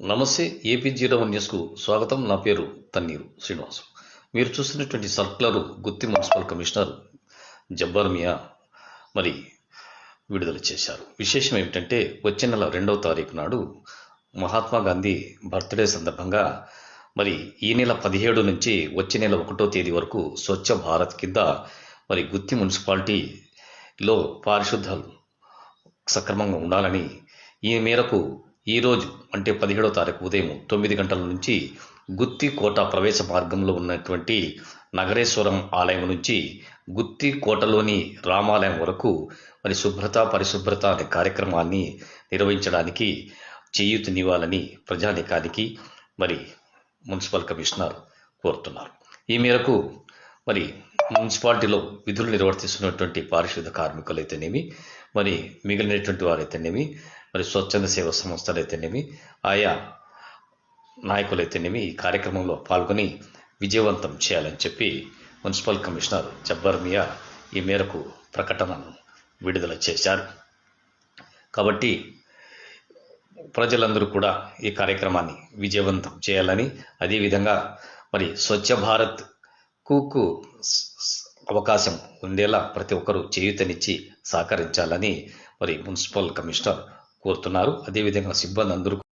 నమస్తే AP zero న్యూస్కు స్వాగతం. నా పేరు తన్నీరు శ్రీనివాసు. మీరు చూస్తున్నటువంటి circular Gooty municipal commissioner Jabbar Miya మరి విడుదల చేశారు. విశేషం ఏమిటంటే వచ్చే నెల రెండవ తారీఖు నాడు మహాత్మా గాంధీ బర్త్డే సందర్భంగా మరి ఈ నెల పదిహేడు నుంచి వచ్చే నెల ఒకటో తేదీ వరకు స్వచ్ఛ భారత్ కింద మరి గుత్తి మున్సిపాలిటీలో పారిశుద్ధాలు సక్రమంగా ఉండాలని ఈ మేరకు ఈరోజు అంటే పదిహేడో తారీఖు ఉదయం తొమ్మిది గంటల నుంచి గుత్తి కోట ప్రవేశ మార్గంలో ఉన్నటువంటి నగరేశ్వరం ఆలయం నుంచి గుత్తి కోటలోని రామాలయం వరకు మరి శుభ్రత పరిశుభ్రత అనే కార్యక్రమాన్ని నిర్వహించడానికి చేయూతనివ్వాలని ప్రజానికానికి మరి మున్సిపల్ కమిషనర్ కోరుతున్నారు. ఈ మేరకు మరి మున్సిపాలిటీలో విధులు నిర్వర్తిస్తున్నటువంటి పారిశుద్ధ కార్మికులు అయితేనేమి మరి మిగిలినటువంటి వారైతేనేమి మరి స్వచ్ఛంద సేవా సంస్థలు అయితేనేమి ఆయా నాయకులు అయితేనేమి ఈ కార్యక్రమంలో పాల్గొని విజయవంతం చేయాలని చెప్పి మున్సిపల్ కమిషనర్ జబ్బర్ మియా ఈ మేరకు ప్రకటనను విడుదల చేశారు. కాబట్టి ప్రజలందరూ కూడా ఈ కార్యక్రమాన్ని విజయవంతం చేయాలని అదేవిధంగా మరి స్వచ్ఛ భారత్ కుకు అవకాశం ఉండేలా ప్రతి ఒక్కరూ చేయూతనిచ్చి సహకరించాలని మరి మున్సిపల్ కమిషనర్ కోరుతున్నారు. అదేవిధంగా సిబ్బంది అందరూ